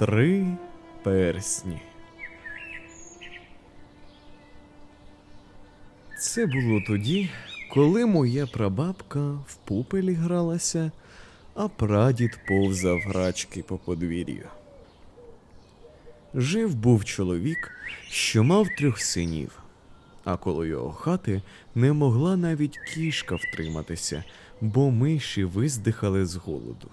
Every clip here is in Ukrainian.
Три персні. Це було тоді, коли моя прабабка в пупелі гралася, а прадід повзав грачки по подвір'ю. Жив був чоловік, що мав трьох синів, а коло його хати не могла навіть кішка втриматися, бо миші виздихали з голоду.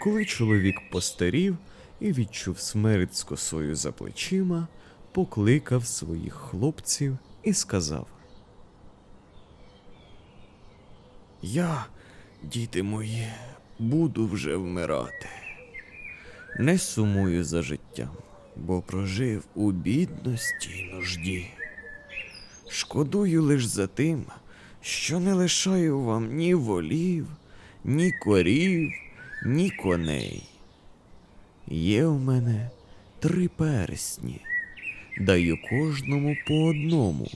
Коли чоловік постарів і відчув смерть з косою за плечима, покликав своїх хлопців і сказав: Я, діти мої, буду вже вмирати. Не сумую за життям, бо прожив у бідності й нужді. Шкодую лиш за тим, що не лишаю вам ні волів, ні корів, ні коней. Є в мене три персні, даю кожному по одному.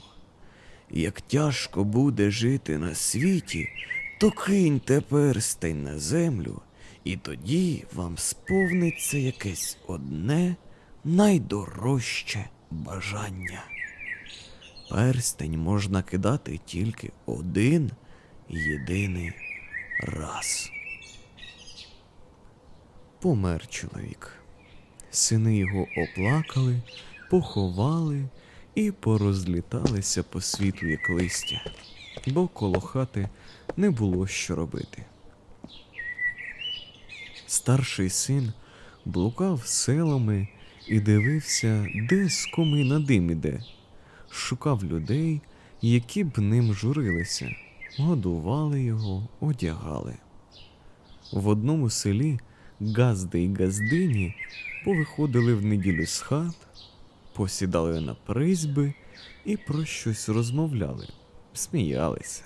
Як тяжко буде жити на світі, то киньте перстень на землю, і тоді вам сповниться якесь одне найдорожче бажання. Перстень можна кидати тільки один єдиний раз. Помер чоловік. Сини його оплакали, поховали і порозліталися по світу, як листя, бо коло хати не було що робити. Старший син блукав селами і дивився, де з комина дим іде, шукав людей, які б ним журилися, годували його, одягали. В одному селі газди й газдині повиходили в неділю з хат, посідали на призьби і про щось розмовляли, сміялися.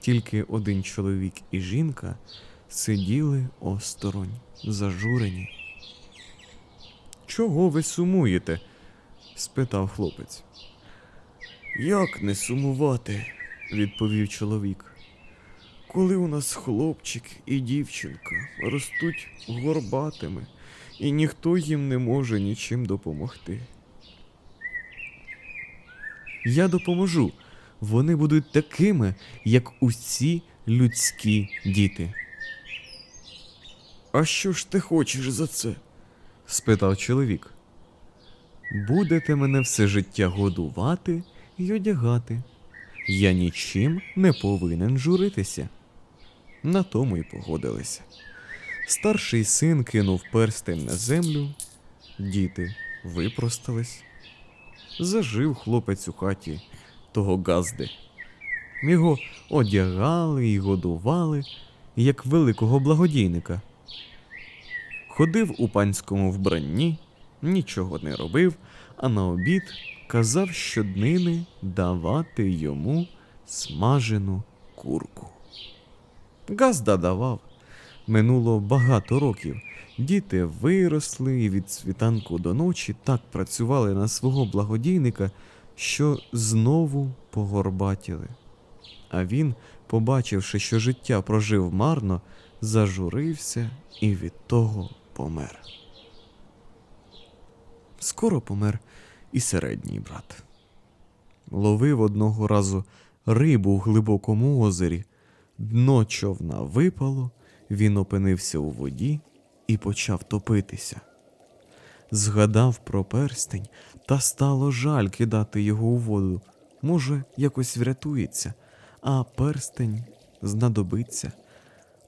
Тільки один чоловік і жінка сиділи осторонь, зажурені. Чого ви сумуєте? спитав хлопець. Як не сумувати? відповів чоловік. Коли у нас хлопчик і дівчинка ростуть горбатими, і ніхто їм не може нічим допомогти. Я допоможу. Вони будуть такими, як усі людські діти. А що ж ти хочеш за це? спитав чоловік. Будете мене все життя годувати і одягати. Я нічим не повинен журитися. На тому й погодилися. Старший син кинув перстень на землю, діти випростались. Зажив хлопець у хаті того газди. Його одягали і годували, як великого благодійника. Ходив у панському вбранні, нічого не робив, а на обід казав щоднини давати йому смажену курку. Газда давав. Минуло багато років. Діти виросли і від світанку до ночі так працювали на свого благодійника, що знову погорбатіли. А він, побачивши, що життя прожив марно, зажурився і від того помер. Скоро помер і середній брат. Ловив одного разу рибу в глибокому озері, дно човна випало, він опинився у воді і почав топитися. Згадав про перстень, та стало жаль кидати його у воду. Може, якось врятується, а перстень знадобиться.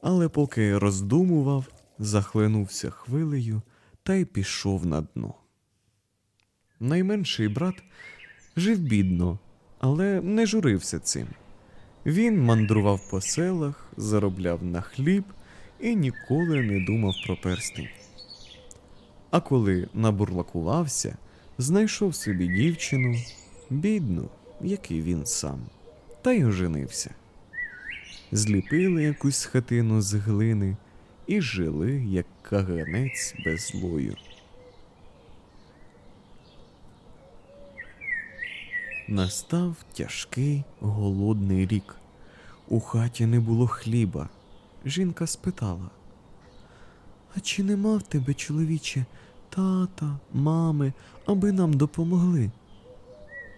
Але поки роздумував, захлинувся хвилею та й пішов на дно. Найменший брат жив бідно, але не журився цим. Він мандрував по селах, заробляв на хліб і ніколи не думав про перстень. А коли набурлакувався, знайшов собі дівчину, бідну, як і він сам, та й оженився. Зліпили якусь хатину з глини і жили, як каганець без злою. Настав тяжкий голодний рік. У хаті не було хліба. Жінка спитала: А чи нема в тебе, чоловіче, тата, мами, аби нам допомогли?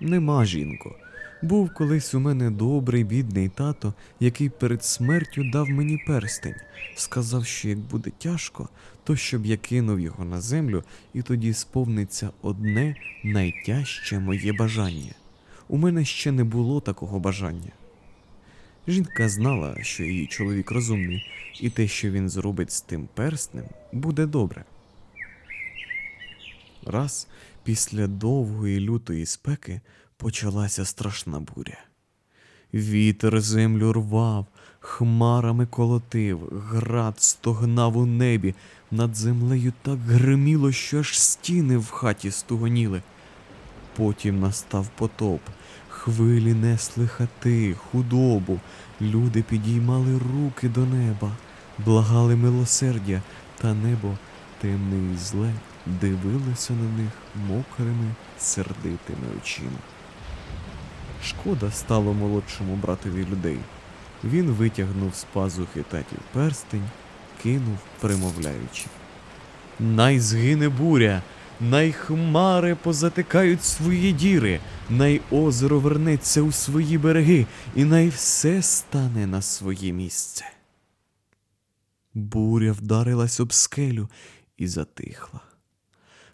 Нема, жінко. Був колись у мене добрий бідний тато, який перед смертю дав мені перстень. Сказав, що як буде тяжко, то щоб я кинув його на землю, і тоді сповниться одне найтяжче моє бажання. У мене ще не було такого бажання. Жінка знала, що її чоловік розумний, і те, що він зробить з тим перстнем, буде добре. Раз після довгої лютої спеки почалася страшна буря. Вітер землю рвав, хмарами колотив, град стогнав у небі, над землею так гриміло, що аж стіни в хаті стугоніли. Потім настав потоп, хвилі несли хати, худобу, люди підіймали руки до неба, благали милосердя, та небо темне і зле дивилося на них мокрими, сердитими очима. Шкода стало молодшому братові людей. Він витягнув з пазухи татів перстень, кинув, примовляючи. Най згине буря, най хмари позатикають свої діри, най озеро вернеться у свої береги, і най все стане на своє місце. Буря вдарилась об скелю і затихла.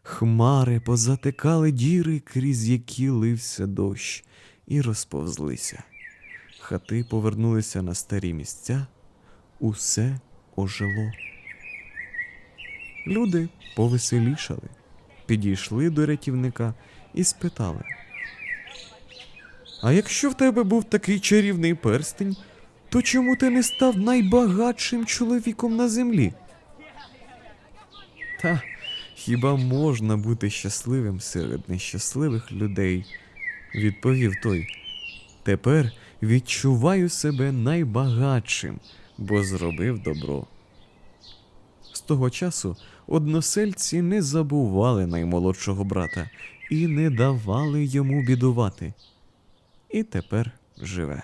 Хмари позатикали діри, крізь які лився дощ, і розповзлися. Хати повернулися на старі місця, усе ожило. Люди повеселішали, підійшли до рятівника і спитали. А якщо в тебе був такий чарівний перстень, то чому ти не став найбагатшим чоловіком на землі? Та хіба можна бути щасливим серед нещасливих людей? відповів той. Тепер відчуваю себе найбагатшим, бо зробив добро. З того часу односельці не забували наймолодшого брата і не давали йому бідувати. І тепер живе.